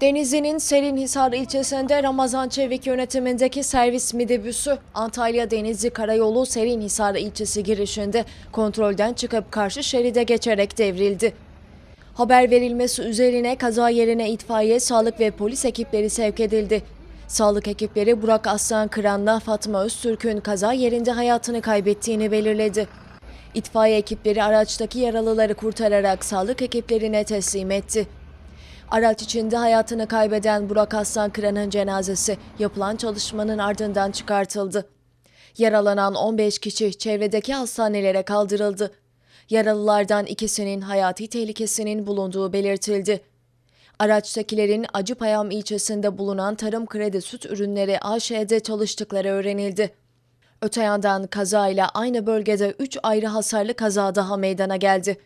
Denizli'nin Serinhisar ilçesinde Ramazan Çevik yönetimindeki servis midibüsü Antalya Denizli Karayolu Serinhisar ilçesi girişinde kontrolden çıkıp karşı şeride geçerek devrildi. Haber verilmesi üzerine kaza yerine itfaiye, sağlık ve polis ekipleri sevk edildi. Sağlık ekipleri Burak Aslan Kıran'la Fatma Öztürk'ün kaza yerinde hayatını kaybettiğini belirledi. İtfaiye ekipleri araçtaki yaralıları kurtararak sağlık ekiplerine teslim etti. Araç içinde hayatını kaybeden Burak Aslan Kıran'ın cenazesi yapılan çalışmanın ardından çıkartıldı. Yaralanan 15 kişi çevredeki hastanelere kaldırıldı. Yaralılardan ikisinin hayati tehlikesinin bulunduğu belirtildi. Araçtakilerin Acıpayam ilçesinde bulunan Tarım Kredi Süt Ürünleri AŞ'de çalıştıkları öğrenildi. Öte yandan kazayla aynı bölgede 3 ayrı hasarlı kaza daha meydana geldi.